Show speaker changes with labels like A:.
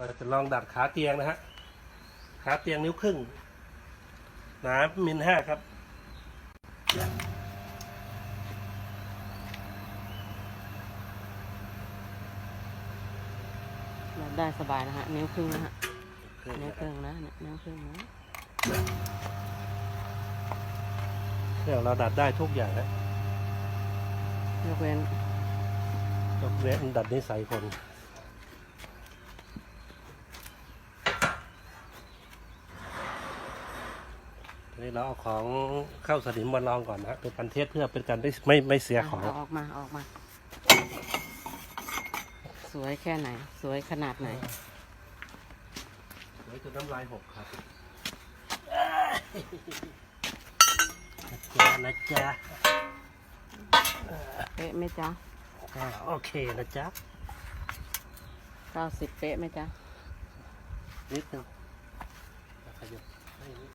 A: เราจะลองดัดขาเตียงนะฮะ ขาเตียงนิ้วครึ่ง หนามิลห้าครับ
B: แบบได้สบายนะฮะ นิ้วครึ่งนะฮะ นิ้วครึ่งนะเนี่ยนิ้วครึ่งนะ
A: เครื่องเราดัดได้ทุกอย่างนะ
B: ยกเว้น
A: ยกเว้นดัดนิสัยคน นี้เราเอาของเข้าสนิมมาลองก่อนนะเป็นการเทสเพื่อเป็นการได้ไม่ไม่เสียของ
B: เอาออกมาออกมา สวยแค่ไหน สวยขนาดไหน
A: เดี๋ยวจะน้ำลายหกครับนะจ๊ะนะจ๊ะ
B: เป๊ะไหมจ๊ะ
A: อ่าโอเคนะจ๊ะ
B: เก้าสิบเป๊ะไหมจ๊ะ
A: นิดนึงขยับให้นิด